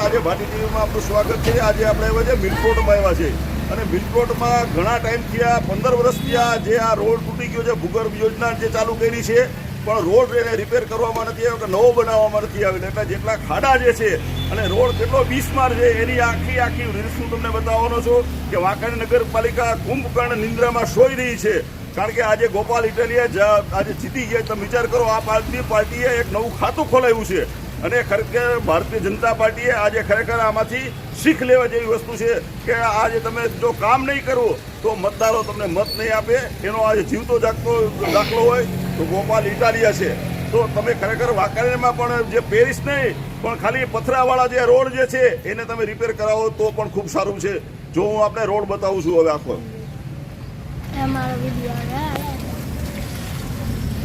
આજે ભાટી ટીવીમાં આપનું સ્વાગત છે. આજે આપણે આવ્યા છે મિલકોટમાં આવ્યા છે. અને મિલકોટમાં ઘણા ટાઈમથી આ પંદર વર્ષથી આ જે આ રોડ તૂટી ગયો છે, ભૂગર્ભ યોજના જે ચાલુ કરી છે, પણ રોડ એને રિપેર કરવામાં નથી આવ્યો કે નવો બનાવવામાં નથી આવ્યો એટલે જેટલા ખાડા જે છે અને રોડ કેટલો બીસમાર છે, એની આખી આખી રીલ્સ હું તમને બતાવવાનો છું કે વાંકાણી નગરપાલિકા કુંભકર્ણ નિંદ્રામાં સોઈ રહી છે. કારણ કે આજે ગોપાલ ઇટાલીએ આજે જીતી ગયા. તમે વિચાર કરો, આ પાર્ટી પાર્ટીએ એક નવું ખાતું ખોલાવ્યું છે. અને ખરેખર ભારતીય જનતા પાર્ટીએ આજે ખરેખર આમાંથી શીખ લેવા જેવી વસ્તુ છે કે આજે તમે જો કામ નહીં કરો, તો મતદારો તમને મત નહીં આપે. એનો આજે જીવતો જાગતો દાખલો હોય તો ગોપાલ ઇટાલિયા છે. તો તમે ખરેખર વાંકાનેરમાં પણ જે પેરિસ નહીં, પણ ખાલી પથરાવાળા જે રોડ જે છે, એને તમે રિપેર કરાવો તો પણ ખૂબ સારું છે. જો હું આપણે રોડ બતાવું છું હવે આખો.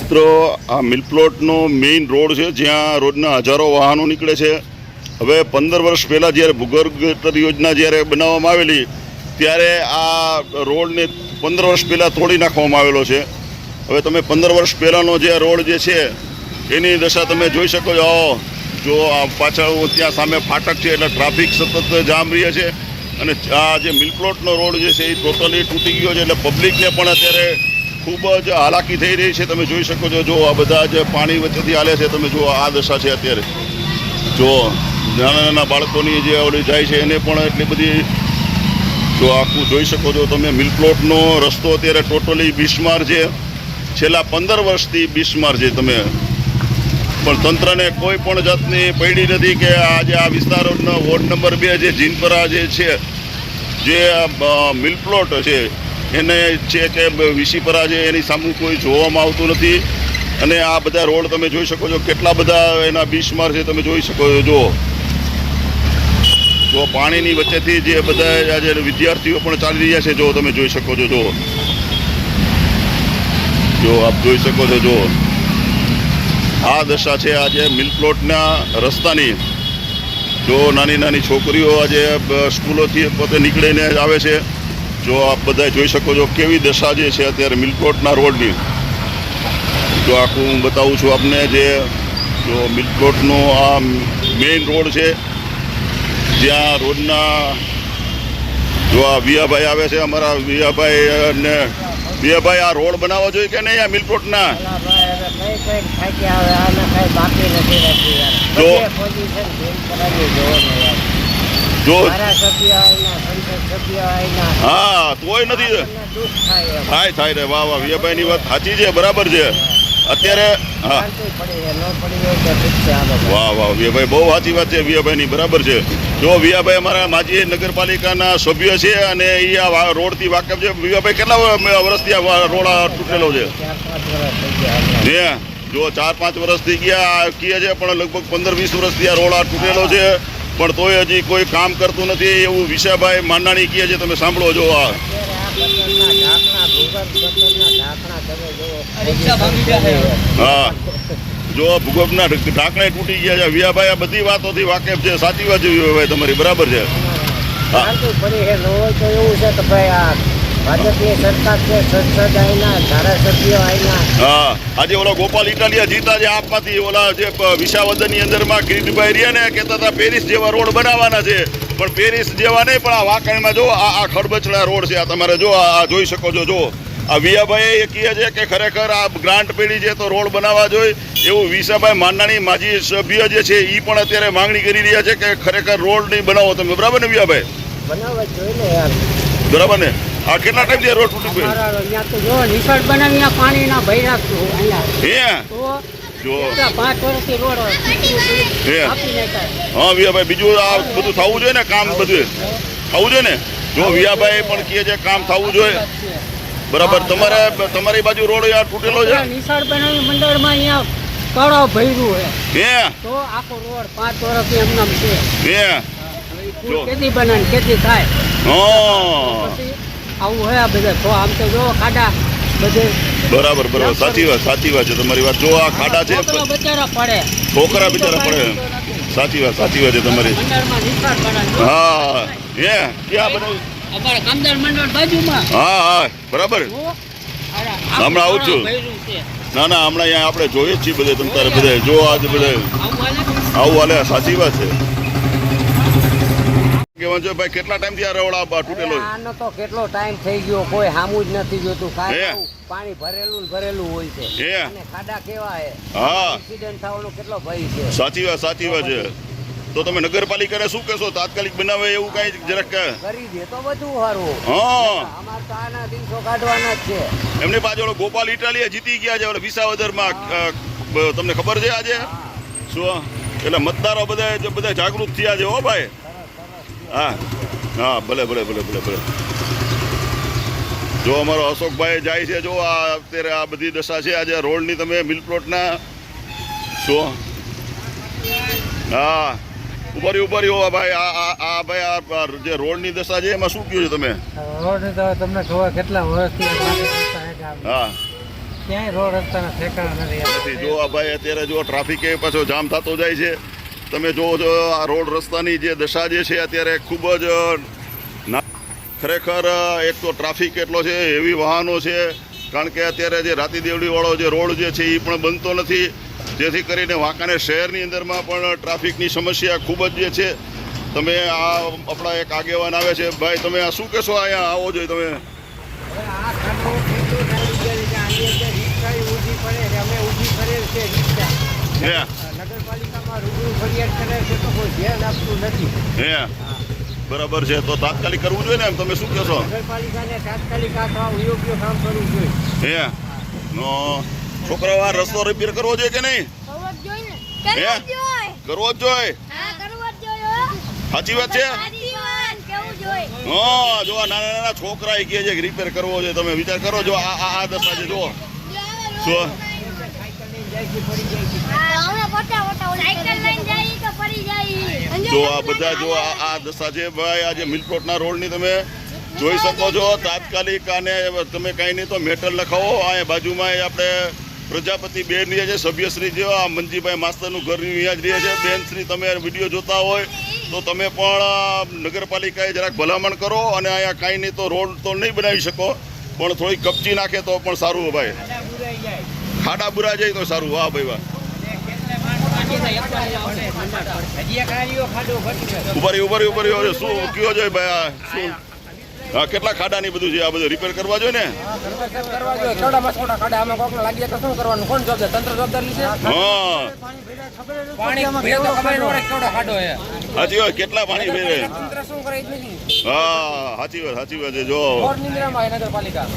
મિત્રો આ મિલપ્લોટનો મેઇન રોડ છે, જ્યાં રોજના હજારો વાહનો નીકળે છે. હવે પંદર વર્ષ પહેલાં જ્યારે ભૂગર્ભ યોજના જ્યારે બનાવવામાં આવેલી, ત્યારે આ રોડને પંદર વર્ષ પહેલાં તોડી નાખવામાં આવેલો છે. હવે તમે પંદર વર્ષ પહેલાંનો જે રોડ જે છે, એની દશા તમે જોઈ શકો છો. જો આ પાછળ ત્યાં સામે ફાટક છે, એટલે ટ્રાફિક સતત જામ રહે છે. અને આ જે મિલપ્લોટનો રોડ જે છે, એ ટોટલી તૂટી ગયો છે, એટલે પબ્લિકને પણ અત્યારે ખૂબ જ હાલાકી થઈ રહી છે. તમે જોઈ શકો છો, જો આ બધા જે પાણી વચ્ચેથી હાલે છે, તમે જુઓ આ દશા છે અત્યારે. જો નાના નાના બાળકોની જે ઓલી જાય છે, એને પણ એટલી બધી જો આખું જોઈ શકો છો તમે મિલપ્લોટનો રસ્તો અત્યારે ટોટલી બિસ્માર છે. છેલ્લા પંદર વર્ષથી બિસ્માર છે તમે. પણ તંત્રને કોઈ પણ જાતની પડી નથી કે આજે આ વિસ્તારોનો વોર્ડ નંબર બે જે જીનપરા જે છે, જે મિલ મિલપ્લોટ છે એને છે કે વિશીપરા છે એની સામે કોઈ જોવામાં આવતું નથી. અને આ બધા રોડ તમે જોઈ શકો છો, કેટલા બધા એના બિસ્માર છે તમે જોઈ શકો છો જો જો પાણીની વચ્ચેથી જે બધા આજે વિદ્યાર્થીઓ પણ ચાલી રહ્યા છે જો તમે જોઈ શકો છો જો જો આપ જોઈ શકો છો જો આ દશા છે આજે મિલપ્લોટના રસ્તાની. જો નાની નાની છોકરીઓ આજે સ્કૂલોથી પોતે નીકળીને આવે છે. જો આપ બધા જોઈ શકો છો કેવી દશા જે છે અત્યારે મિલકોટના રોડની જો આખું હું બતાવું છું આપને જે જો મિલકોટનો આ મેઇન રોડ છે જ્યાં રોડના જો આ વિયાભાઈ આવે છે અમારા વિયાભાઈ અને વિયાભાઈ આ રોડ બનાવવો જોઈએ કે નહીં આ યાર જો. જો હા તોય નથી. થાય થાય રે વાહ વાહ વિયાભાઈની વાત સાચી છે બરાબર છે. અત્યારે હા. ન વાહ વાહ વિયાભાઈ બહુ સાચી વાત છે વિયાભાઈની બરાબર છે. જો વિયાભાઈ અમારા માજી નગરપાલિકાના સભ્ય છે અને એ આ રોડથી વાકેફ છે. વિયાભાઈ કેટલા વર્ષથી આ રોડ તૂટેલો છે? ચાર પાંચ વર્ષ થઈ ગયા ને જો ચાર પાંચ વર્ષથી ગયા કીએ છે પણ લગભગ પંદર વીસ વર્ષથી આ રોડ આ તૂટેલો છે. પણ તોય હજી કોઈ કામ કરતું નથી, એવું વિશાભાઈ માંડાણી કહે છે, તમે સાંભળો જો આ. હા, જો ભૂગોપના ઢાંકણે તૂટી ગયા છે વિયાભાઈ આ બધી વાતોથી વાકેફ છે, સાચી વાત છે વિયાભાઈ તમારી, બરાબર છે? શાંતિ ભાજપની સરકાર છે સંસદ ધારાસભ્યો હા આજે ઓલો ગોપાલ ઇટાલિયા જીતા જે આપમાંથી ઓલા જે વિસાવદનની અંદરમાં કિરીટભાઈ રહ્યા ને કહેતા હતા પેરિસ જેવા રોડ બનાવવાના છે. પણ પેરિસ જેવા નહીં પણ આ વાંકાણીમાં જો આ આ ખડબચડા રોડ છે આ તમારે જો આ જોઈ શકો છો જો. આ વિયાભાઈ એ કહે છે કે ખરેખર આ ગ્રાન્ટ પેઢી છે તો રોડ બનાવવા જોઈએ. એવું વિસાભાઈ માંડાણી માજી સભ્ય જે છે એ પણ અત્યારે માંગણી કરી રહ્યા છે કે ખરેખર રોડ નહીં બનાવો તમે. બરાબર ને વિયાભાઈ? બરાબર ને? આ કેટલા ટાઈમથી રોડ તૂટી ગયો? નિશાળ અહીંયા તો જો નિસર્ગ બનાવીને પાણીના ભય છે અહીંયા. હે તો જો. પાંચ વર્ષથી રોડ હે. હા વિયાભાઈ બીજું આ બધું થવું જોઈએ ને કામ બધું? થવું જોઈએ ને? જો વિયાભાઈ પણ કહે છે કામ થવું જોઈએ. બરાબર તમારે તમારી બાજુ રોડ યાર તૂટેલો છે? નિશાળ બનાવી મંડળમાં અહીંયા તળાવ ભર્યું છે. હે તો આખો રોડ પાંચ વર્ષથી એમનામ છે. હે. જો. ખેતી બનાવે ને થાય. હા. આવું હોય આ બધા. તો આમ તો જો ખાડા બધે. બરાબર બરાબર. સાચી વાત સાચી વાત છે. તમારી વાત. જો આ ખાડા છે બિચારા પડે. છોકરા બિચારા પડે. સાચી વાત સાચી વાત છે તમારી. હા એ ક્યાં બનાવી અમારા કામદાર મંડળ બાજુમાં. હા હા બરાબર. હમણાં આવું છું. ના ના હમણાં અહીંયા આપણે જોઈએ જ છીએ બધે તમે તારે બધે. જો આજે બધે? આવું હાલે સાચી વાત છે. કેવાનું કેટલા ટાઈમથી આ રોડ તૂટેલો આનો તો કેટલો ટાઈમ થઈ ગયો કોઈ હામું જ નથી જોતું. કાંઈ પાણી ભરેલું ને ભરેલું હોય છે. અને ખાડા કેવા હે હા. એક્સિડન્ટ થવાનો કેટલો ભય છે. સાચી વાત સાચી વાત છે. તો તમે નગરપાલિકાને શું કહેશો? તાત્કાલિક બનાવે એવું કાંઈ જરાક કરી દે તો બધું સારું. હા. અમારે તો આના દિવસો કાઢવાના જ છે. એમની પાછળ ગોપાલ ઇટાલિયા જીતી ગયા છે વિસાવદરમાં. તમને ખબર છે આજે? શું? એટલે મતદારો બધા બધા જાગૃત થયા છે હો ભાઈ. હા. હા ભલે ભલે ભલે ભલે ભલે. જો અમારો અશોકભાઈ જાય છે જો આ અત્યારે આ બધી દશા છે આજે રોડની તમે મિલ પ્લોટના શું? હા. ઉભરી ઉભરી હોવા ભાઈ આ આ ભાઈ આ જે રોડની દશા છે એમાં શું કહ્યું છે તમે? રોડની તો તમને ખબર કેટલા વર્ષથી. હા. ક્યાંય રોડ રસ્તાના ઠેકાણા નથી. નથી. જો આ ભાઈ અત્યારે જો ટ્રાફિક એ પાછો જામ થતો જાય છે તમે જોવો છો આ રોડ રસ્તાની જે દશા જે છે અત્યારે ખૂબ જ ખરેખર એક તો ટ્રાફિક એટલો છે એવી વાહનો છે કારણ કે અત્યારે જે રાતી દેવડીવાળો જે રોડ જે છે એ પણ બનતો નથી. જેથી કરીને વાંકાને શહેરની અંદરમાં પણ ટ્રાફિકની સમસ્યા ખૂબ જ જે છે. તમે આ આપણા એક આગેવાન આવે છે ભાઈ તમે આ શું કહેશો? અહીંયા આવો જોઈએ તમે. હવે આની અંદર રિક્ષા ઊભી પડે અમે ઊભી કરેલ છે રિક્ષા હે નગરપાલિકામાં રૂબરૂ ફરિયાદ કરે છે તો કોઈ ધ્યાન આપતું નથી હે બરાબર છે. તો તાત્કાલિક કરવું જોઈએ ને એમ. તમે શું કહેશો છો? તાત્કાલિક આ યોગ્ય કામ કરવું જોઈએ. હે. નો. છોકરાઓ આ રસ્તો રિપેર કરવો જોઈએ કે નહીં? કરવો જ જોઈએ કરવો જ જોઈએ. કરવો જ જોઈએ? હા કરવો જ જોઈએ હો. સાચી વાત છે? હા જો નાના નાના છોકરા કહે છે કે રિપેર કરવો છે તમે વિચાર કરો જો આ આ આ દશા છે જો શું જો આ બધા જો આ દશા છે, ભાઈ આજે મિલકોટના રોડની તમે જોઈ શકો છો, તાત્કાલિક તમે કાંઈ નહીં તો મેટલ લખાવો. આ બાજુમાં આપણે પ્રજાપતિ બેન રહે છે સભ્યશ્રી જે આ મંજીભાઈ માસ્તરનું ઘર યાદ રહે છે. બેનશ્રી, તમે વીડિયો જોતા હોય તો તમે પણ નગરપાલિકાએ જરાક ભલામણ કરો અને અહીંયા કાંઈ નહીં તો રોડ તો નહીં બનાવી શકો, પણ થોડી કપચી નાખે તો પણ સારું ભાઈ. ખાડા જાય બુરા જાય તો સારું. વાહ ભાઈ વાહ. ઉભરી ઉભરી ઉભરી શું કયો છે ભાઈ શું? હા, કેટલા ખાડાની બધું છે? આ બધું રિપેર કરવા જોઈએ ને? ખાડા છે ન ખાડો છે કેટલા પાણી ફેરે હા સાચી વાત સાચી વાત છે, જો.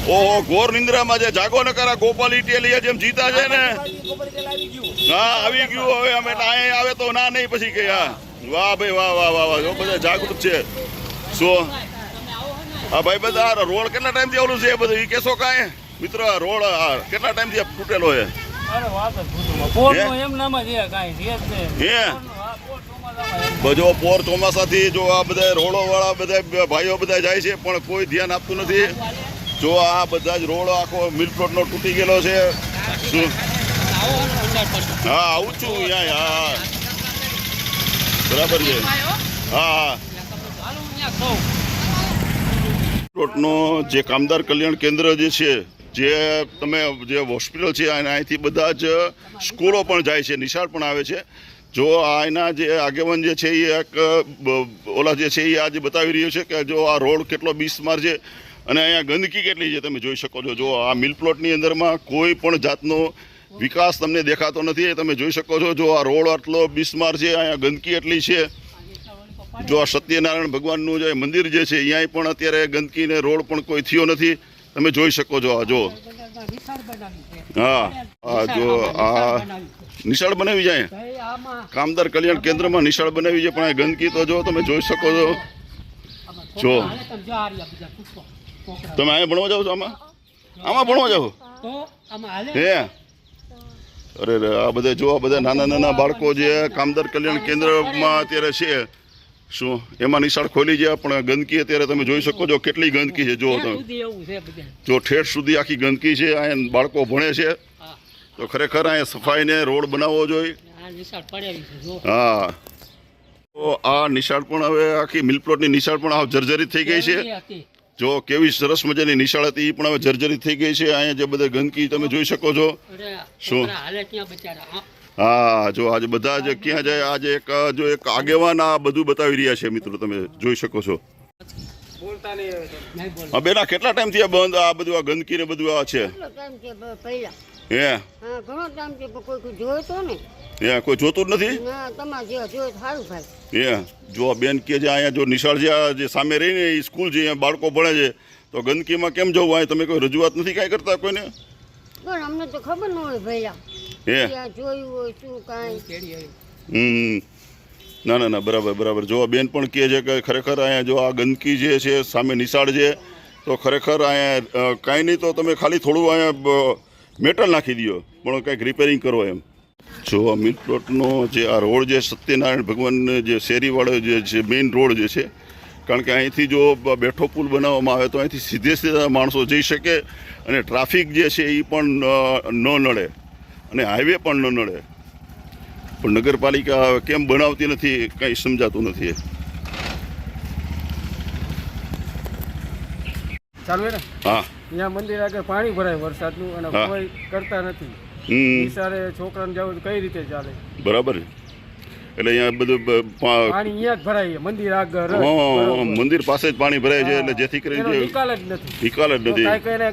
ઓહો, ઘોર નિંદ્રામાં જે જાગો ન કરા, ગોપાલ ઇટેલિયા જેમ જીતા છે ને. હા આવી ગયું હવે અમે અહીંયા આવે તો ના, નહીં પછી કે વાહ ભાઈ, વાહ વાહ વાહ વાહ બધા જાગૃત છે. શું? હા ભાઈ બધા આ રોડ કેટલા ટાઈમથી આવેલું છે બધું? એ કેશો કાંઈ? મિત્ર આ રોડ કેટલા ટાઈમથી તૂટેલો છે? બધો પોર ચોમાસાથી જો આ બધા રોડો વાળા બધા ભાઈઓ બધા જાય છે પણ કોઈ ધ્યાન આપતું નથી. જો આ બધા જ રોડ આખો મિલ પ્લોટનો તૂટી ગયેલો છે. હા આવું છું અહીંયા હા. બરાબર છે. હા હા. પ્લોટનો જે કામદાર કલ્યાણ કેન્દ્ર જે છે, જે તમે જે હોસ્પિટલ છે અને અહીંથી બધા જ સ્કૂલો પણ જાય છે, નિશાળ પણ આવે છે. જો આ એના જે આગેવાન જે છે, એ એક ઓલા જે છે, એ આજે બતાવી રહ્યો છે કે જો આ રોડ કેટલો બીસમાર છે અને અહીંયા ગંદકી કેટલી છે, તમે જોઈ શકો છો. જો આ મિલ પ્લોટની અંદરમાં કોઈ પણ જાતનો વિકાસ તમને દેખાતો નથી તમે જોઈ શકો છો. જો આ રોડ આટલો બીસમાર છે, અહીંયા ગંદકી એટલી છે જો આ સત્યનારાયણ ભગવાનનું જે મંદિર જે છે અહીંયા પણ અત્યારે ગંદકી ને રોડ પણ કોઈ થયો નથી. તમે જોઈ શકો છો આ, જો. હા, આ જો, આ નિશાળ બનાવી જાય. કામદાર કલ્યાણ કેન્દ્રમાં નિશાળ બનાવી છે, પણ આ ગંદકી તો જો તમે જોઈ શકો છો. જો. તમે અહીંયા ભણવા જાઓ છો આમાં? આમાં ભણવા જાઓ? હે? અરે આ બધા જો, આ બધા નાના નાના બાળકો જે કામદાર કલ્યાણ કેન્દ્રમાં અત્યારે છે શું? એમાં નિશાળ ખોલી છે પણ ગંદકી અત્યારે તમે જોઈ શકો છો કેટલી ગંદકી છે. જો તમે જો ઠેઠ સુધી આખી ગંદકી છે અહીંયા બાળકો ભણે છે. તો ખરેખર અહીંયા સફાઈને રોડ બનાવવો જોઈએ. હા. તો આ નિશાળ પણ હવે આખી મિલ પ્લોટની નિશાળ પણ હવે જર્જરિત થઈ ગઈ છે. જો કેવી સરસ મજાની નિશાળ હતી એ પણ હવે જર્જરિત થઈ ગઈ છે. અહીંયા જે બધા ગંદકી તમે જોઈ શકો છો. શું? હા જો આજે બધા જ ક્યાં જાય આજે એક જો એક આગેવાન આ બધું બતાવી રહ્યા છે મિત્રો તમે જોઈ શકો છો. હા બેના કેટલા ટાઈમથી આ બંધ આ બધું આ ગંદકી ને બધું આ છે? હે? ઘણો ટાઈમ છે કોઈ જોયો ને? હે કોઈ જોતું જ નથી? તમારે જે ભાઈ બેન કે જે અહીંયા જો નિશાળ જે જે સામે રહીને એ સ્કૂલ જે અહીંયા બાળકો ભણે છે તો ગંદકીમાં કેમ જવું? અહીંયા તમે કોઈ રજૂઆત નથી કાંઈ કરતા કોઈને? અમને તો ખબર ન હોય ભૈયા. હે? જોયું હોય શું કાંઈ. હમ. ના ના ના બરાબર બરાબર. જો બેન પણ કહે છે કે ખરેખર અહીંયા જો આ ગંદકી જે છે સામે નિશાળ છે તો ખરેખર અહીંયા કાંઈ નહીં તો તમે ખાલી થોડું અહીંયા મેટલ નાખી દો પણ કંઈક રિપેરિંગ કરો એમ. જો આ મિલ પ્લોટનો જે આ રોડ જે સત્યનારાયણ ભગવાન જે શેરીવાળો જે છે મેઇન રોડ જે છે કારણ કે અહીંથી જો બેઠો પુલ બનાવવામાં આવે તો અહીંથી સીધે સીધા માણસો જઈ શકે અને ટ્રાફિક જે છે એ પણ ન નડે. અને હાઈવે પણ ન નડે. પણ નગરપાલિકા કેમ બનાવતી નથી કંઈ સમજાતું નથી ચાલુ ને? હા. અહીંયા મંદિર આગળ પાણી ભરાય વરસાદનું અને કોઈ કરતા નથી. નિસારે છોકરાને જવું કઈ રીતે ચાલે? બરાબર એટલે અહીંયા બધું પાણી અહીંયા જ ભરાય મંદિર આગળ મંદિર પાસે જ પાણી ભરાય છે એટલે જેથી કરીને નિકાલ જ નથી. નિકાલ જ નથી.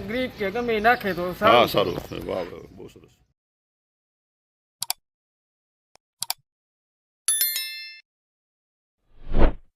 ગ્રીપ કે ગમે નાખે તો હા સારું. સારું. વાહ બહુ સરસ.